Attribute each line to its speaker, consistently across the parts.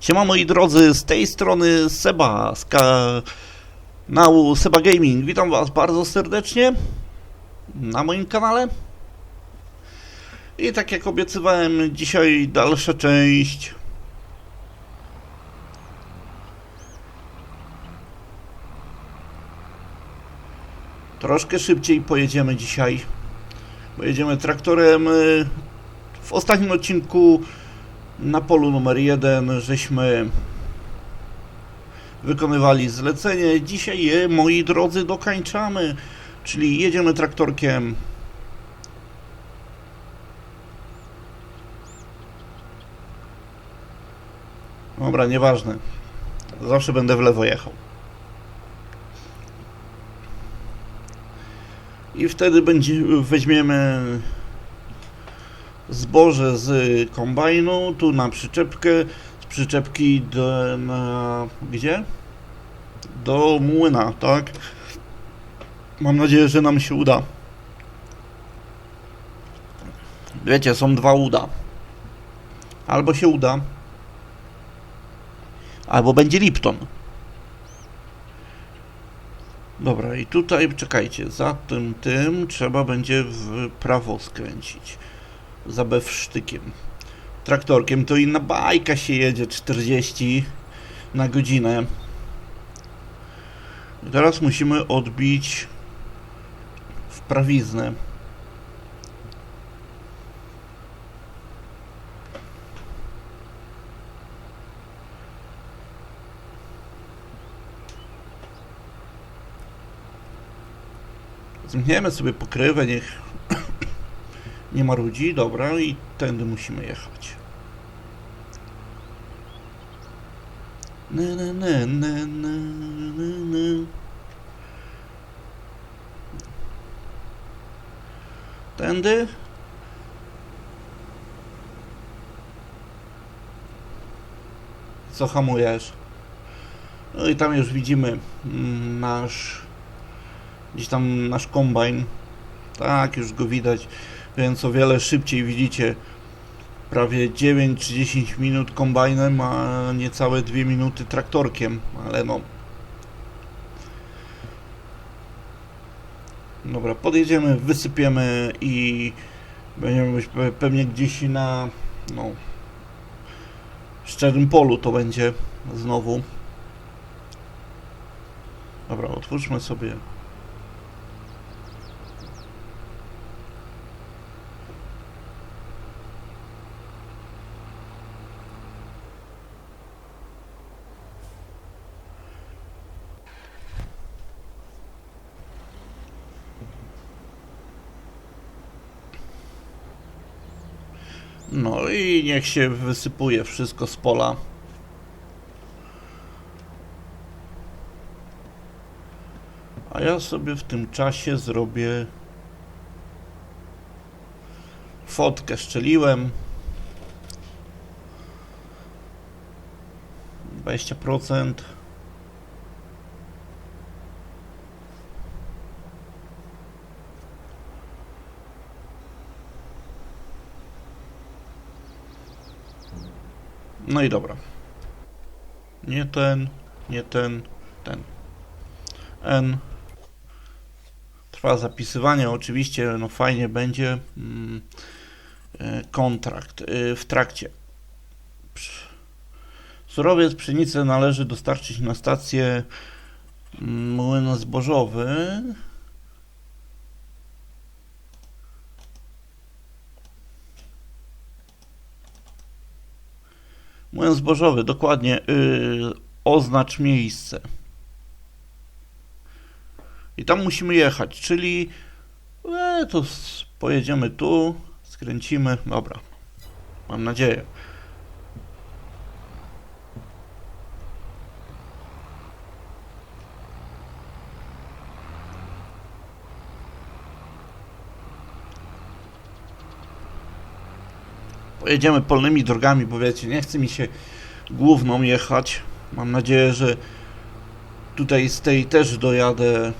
Speaker 1: Siema moi drodzy, z tej strony Seba z kanału Seba Gaming. Witam was bardzo serdecznie na moim kanale. I tak jak obiecywałem, dzisiaj dalsza część Troszkę szybciej pojedziemy dzisiaj. Pojedziemy traktorem. y, W ostatnim odcinku na polu numer jeden żeśmy wykonywali zlecenie. Dzisiaj je, moi drodzy, dokańczamy. Czyli jedziemy traktorkiem. Dobra, nieważne. Zawsze będę w lewo jechał. I wtedy będzie, weźmiemy zboże z kombajnu, tu na przyczepkę, z przyczepki do, na, gdzie? Do młyna, tak? Mam nadzieję, że nam się uda. Wiecie, są dwa uda. Albo się uda, albo będzie Lipton. Dobra, i tutaj czekajcie, za tym tym trzeba będzie w prawo skręcić. Za bewsztykiem. Traktorkiem to inna bajka się jedzie 40 na godzinę. Teraz musimy odbić w prawiznę. Zmieniamy sobie pokrywę, niech nie marudzi, dobra, i tędy musimy jechać. Ne, ne, ne, ne, ne, ne, ne. Tędy? Co hamujesz? No i tam już widzimy mm, nasz gdzieś tam nasz kombajn. Tak, już go widać, więc o wiele szybciej widzicie prawie 9 czy 10 minut kombajnem, a niecałe 2 minuty traktorkiem, ale no. Dobra, podjedziemy, wysypiemy i będziemy być pe- pewnie gdzieś na no szczerym polu to będzie znowu. Dobra, otwórzmy sobie No i niech się wysypuje wszystko z pola. A ja sobie w tym czasie zrobię fotkę. Szczeliłem 20%. No i dobra. Nie ten, nie ten, ten. N. Trwa zapisywanie, oczywiście, no fajnie będzie. Mm, e, kontrakt e, w trakcie. Surowiec pszenicy należy dostarczyć na stację mm, młyn zbożowy. Młyn zbożowy, dokładnie. Yy, oznacz miejsce. I tam musimy jechać, czyli e, to pojedziemy tu, skręcimy. Dobra. Mam nadzieję. Pojedziemy polnymi drogami, bo wiecie, nie chce mi się główną jechać. Mam nadzieję, że tutaj z tej też dojadę.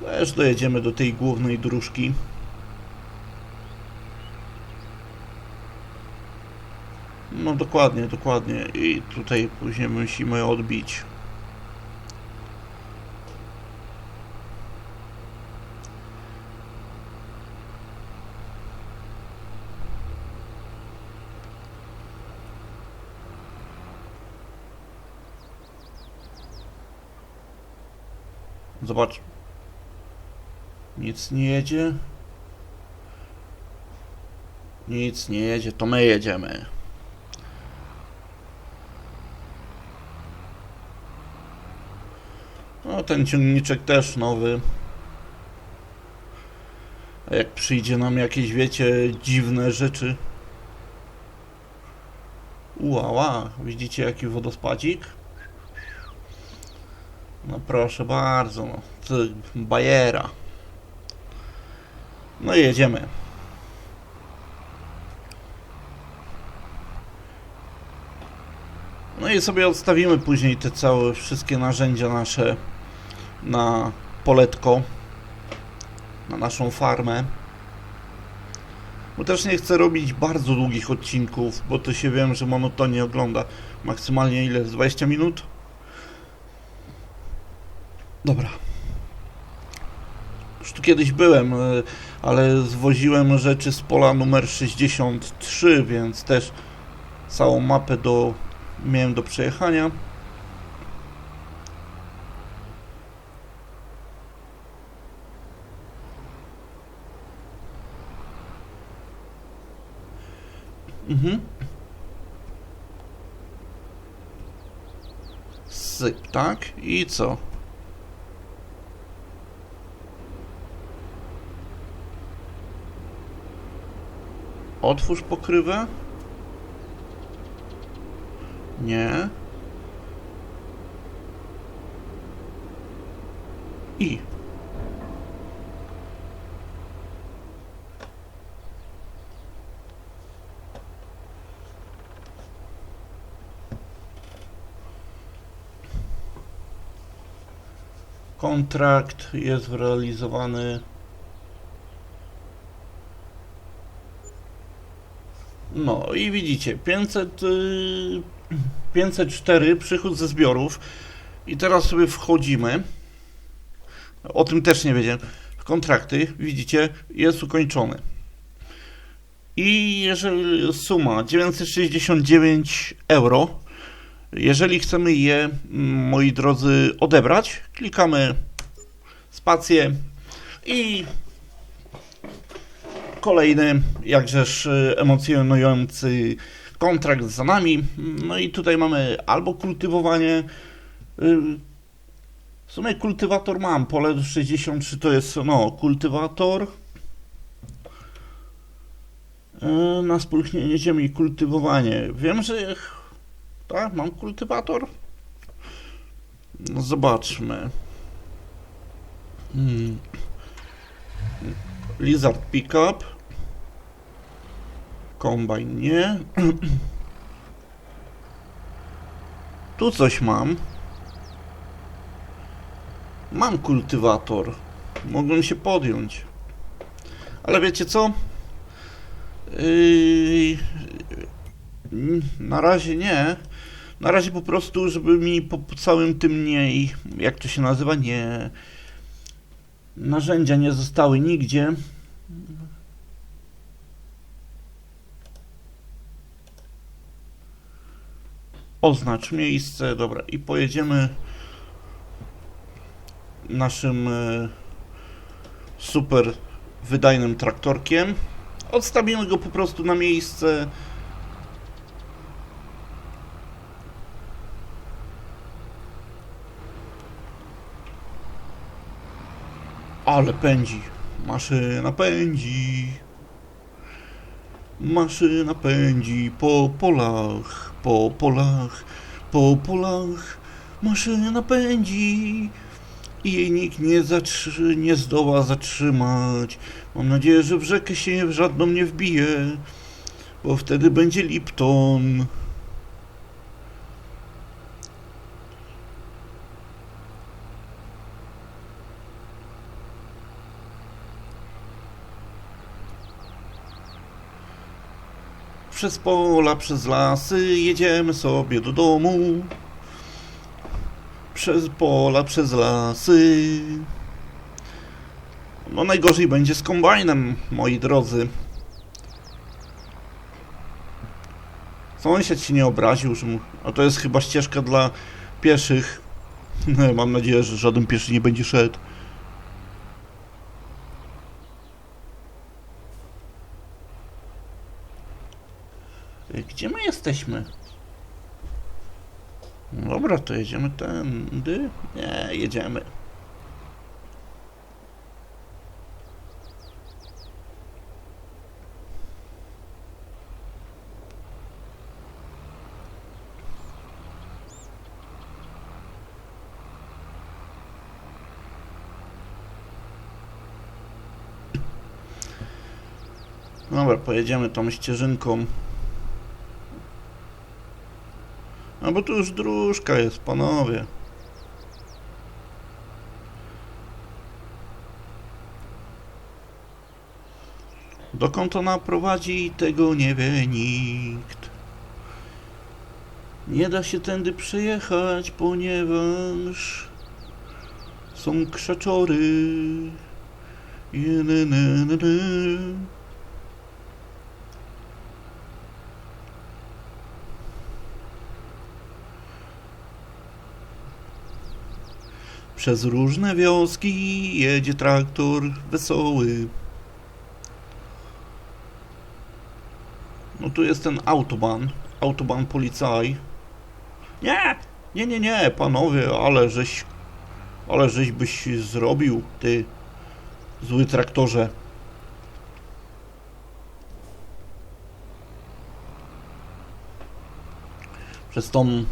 Speaker 1: Też dojedziemy do tej głównej dróżki. No dokładnie, dokładnie. I tutaj później musimy odbić. Zobacz. Nic nie jedzie. Nic nie jedzie, to my jedziemy. No, ten ciągniczek też nowy. A jak przyjdzie nam jakieś, wiecie, dziwne rzeczy. Uała, widzicie jaki wodospadzik? No proszę bardzo, no. To bajera. No i jedziemy. No i sobie odstawimy później te całe wszystkie narzędzia nasze na poletko, na naszą farmę. Bo też nie chcę robić bardzo długich odcinków, bo to się wiem, że monotonnie ogląda. Maksymalnie ile? Z 20 minut? Dobra. Już tu kiedyś byłem, e, ale zwoziłem rzeczy z pola numer 63, więc też całą mapę do miałem do przejechania. Mhm. Syp, tak? I co? Otwórz pokrywę. Nie. I. Kontrakt jest realizowany. No i widzicie, 500, y, 504 przychód ze zbiorów. I teraz sobie wchodzimy. O tym też nie wiedziałem. Kontrakty, widzicie, jest ukończony. I jeżeli suma 969 euro, jeżeli chcemy je, mm, moi drodzy, odebrać, klikamy spację i kolejny, jakżeż y, emocjonujący kontrakt za nami. No i tutaj mamy albo kultywowanie. y, W sumie kultywator mam, pole 63 to jest, no, kultywator. Y, Na spulchnienie ziemi, kultywowanie. Wiem, że. Tak, mam kultywator. No zobaczmy. Hmm. Lizard Pickup. Kombajn nie. Tu coś mam. Mam kultywator. Mogłem się podjąć. Ale wiecie co? Yy... Na razie nie. Na razie po prostu, żeby mi po całym tym nie... Jak to się nazywa? Nie... Narzędzia nie zostały nigdzie. Oznacz miejsce, dobra, i pojedziemy naszym e, super wydajnym traktorkiem. Odstawimy go po prostu na miejsce. Ale pędzi. Maszyna pędzi. Maszyna pędzi po polach, po polach, po polach. Maszyna pędzi i jej nikt nie, zatrzy, nie zdoła zatrzymać. Mam nadzieję, że w rzekę się w żadną nie wbije, bo wtedy będzie Lipton. Przez pola, przez lasy jedziemy sobie do domu. Przez pola, przez lasy. No najgorzej będzie z kombajnem, moi drodzy. Sąsiad się nie obraził, że mu... A to jest chyba ścieżka dla pieszych. Mam nadzieję, że żaden pieszy nie będzie szedł. Y, Gdzie my jesteśmy? Dobra, to jedziemy tędy. Nie, jedziemy. Dobra, pojedziemy tą ścieżynką. A bo tu już dróżka jest, panowie. Dokąd ona prowadzi, tego nie wie nikt. Nie da się tędy przejechać, ponieważ są krzaczory. Przez różne wioski jedzie traktor wesoły. No tu jest ten autoban, autoban policaj. Nie, nie, nie, nie, panowie, ale żeś, ale żeś byś zrobił, ty zły traktorze. Przez tą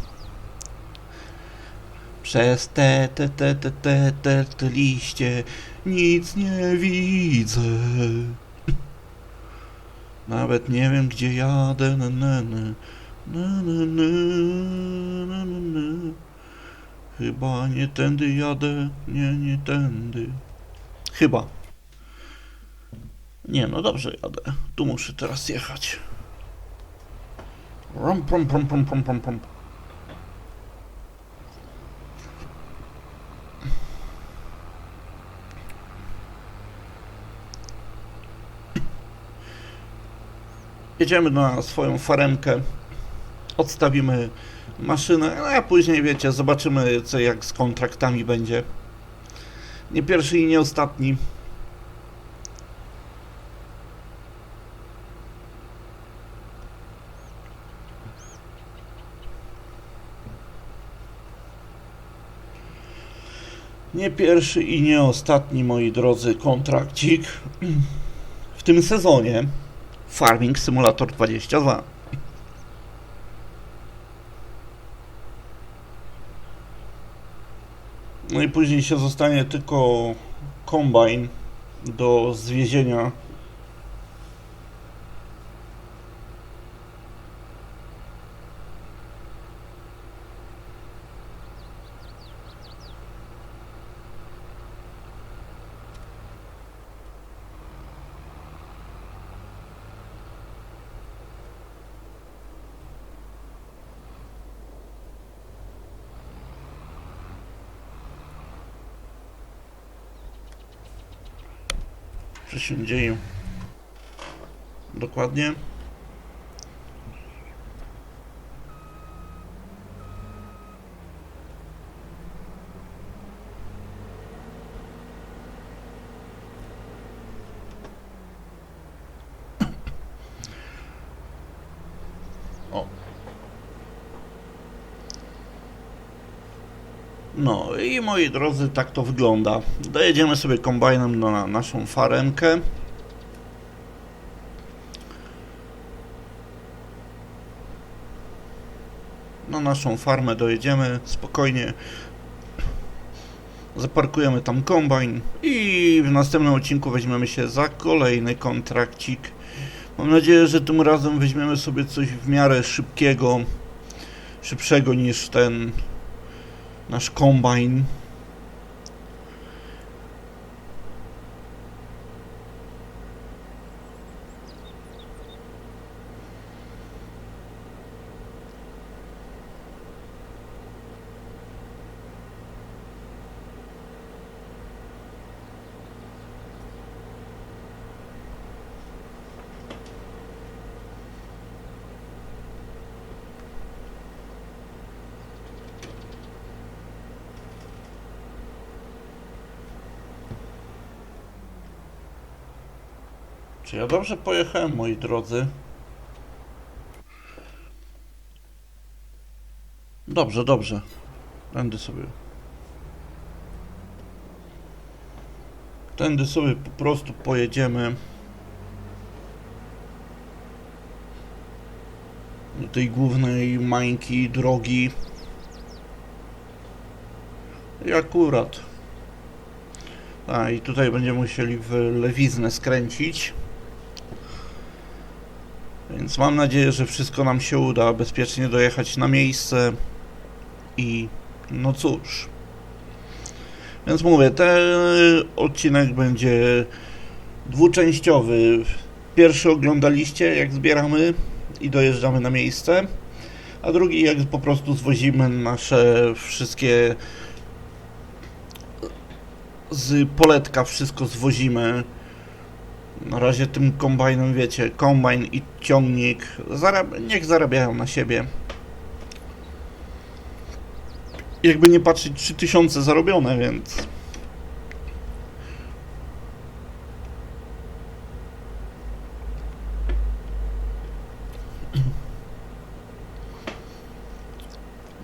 Speaker 1: przez te, te, te, te, te, te, te liście nic nie widzę. Nawet nie wiem, gdzie jadę. Na, na, na. Na, na, na, na, na. Chyba nie tędy jadę. Nie, nie tędy. Chyba. Nie, no dobrze jadę. Tu muszę teraz jechać. Rum, prum, prum, prum, prum, prum, prum. Jedziemy na swoją faremkę, odstawimy maszynę, a później wiecie, zobaczymy co jak z kontraktami będzie. Nie pierwszy i nie ostatni. Nie pierwszy i nie ostatni, moi drodzy, kontrakcik w tym sezonie. Farming Simulator 22. No i później się zostanie tylko kombajn do zwiezienia. Co się dzieje? Dokładnie. O. No i moi drodzy, tak to wygląda. Dojedziemy sobie kombajnem na naszą faremkę. Na naszą farmę dojedziemy spokojnie. Zaparkujemy tam kombajn i w następnym odcinku weźmiemy się za kolejny kontrakcik. Mam nadzieję, że tym razem weźmiemy sobie coś w miarę szybkiego, szybszego niż ten nasz kombajn. Czy ja dobrze pojechałem, moi drodzy? Dobrze, dobrze. Tędy sobie. Tędy sobie po prostu pojedziemy. Do tej głównej mańki drogi. I akurat. A i tutaj będziemy musieli w lewiznę skręcić. Więc mam nadzieję, że wszystko nam się uda bezpiecznie dojechać na miejsce. I no cóż. Więc mówię, ten odcinek będzie dwuczęściowy. Pierwszy oglądaliście, jak zbieramy i dojeżdżamy na miejsce, a drugi, jak po prostu zwozimy nasze wszystkie z poletka wszystko zwozimy. Na razie tym kombajnem, wiecie, kombajn i ciągnik, zarab niech zarabiają na siebie. Jakby nie patrzeć, 3000 zarobione, więc...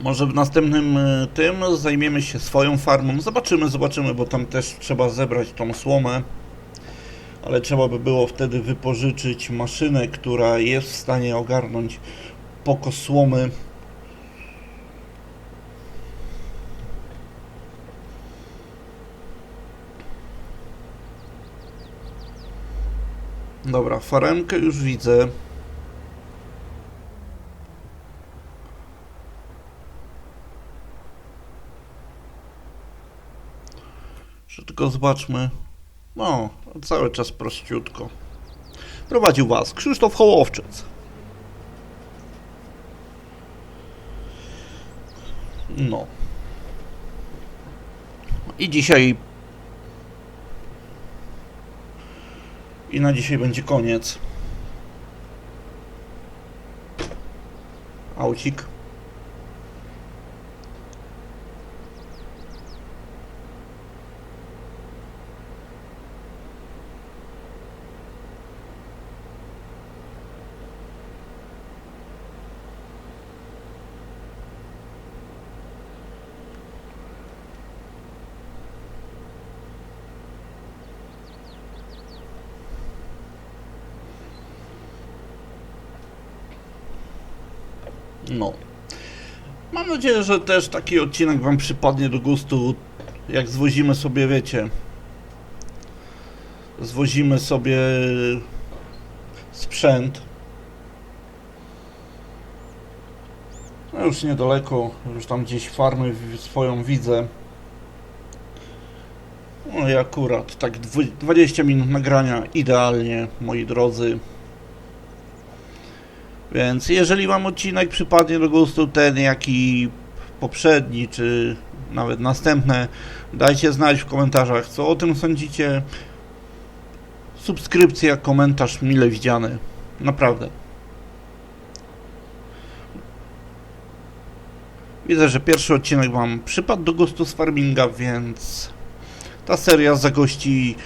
Speaker 1: Może w następnym y, tym zajmiemy się swoją farmą. Zobaczymy, zobaczymy, bo tam też trzeba zebrać tą słomę. Ale trzeba by było wtedy wypożyczyć maszynę, która jest w stanie ogarnąć pokos słomy. Dobra, faremkę już widzę. Że tylko zobaczmy. No, cały czas prościutko. Prowadził Was Krzysztof Hołowczyc. No. I dzisiaj. I na dzisiaj będzie koniec. Aucik. No. Mam nadzieję, że też taki odcinek Wam przypadnie do gustu, jak zwozimy sobie, wiecie, zwozimy sobie sprzęt. No już niedaleko, już tam gdzieś farmy swoją widzę. No i akurat, tak dwu- 20 minut nagrania, idealnie, moi drodzy. Więc jeżeli Wam odcinek przypadnie do gustu, ten jak i poprzedni, czy nawet następne, dajcie znać w komentarzach, co o tym sądzicie. Subskrypcja, komentarz mile widziany. Naprawdę. Widzę, że pierwszy odcinek Wam przypadł do gustu z farminga, więc ta seria zagości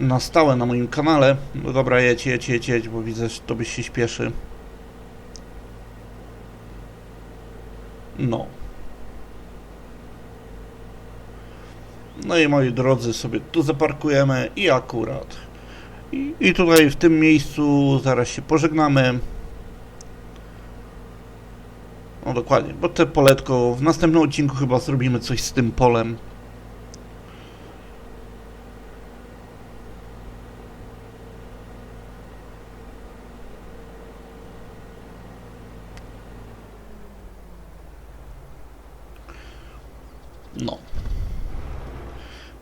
Speaker 1: na stałe na moim kanale. No dobra, jedź, jedź, jedź, jedź, bo widzę, że tobie się śpieszy. No. No i moi drodzy, sobie tu zaparkujemy i akurat. I, I tutaj w tym miejscu zaraz się pożegnamy. No dokładnie, bo te poletko w następnym odcinku chyba zrobimy coś z tym polem. No.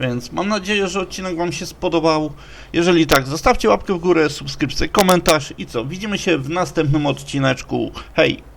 Speaker 1: Więc mam nadzieję, że odcinek Wam się spodobał. Jeżeli tak, zostawcie łapkę w górę, subskrypcję, komentarz i co? Widzimy się w następnym odcineczku. Hej!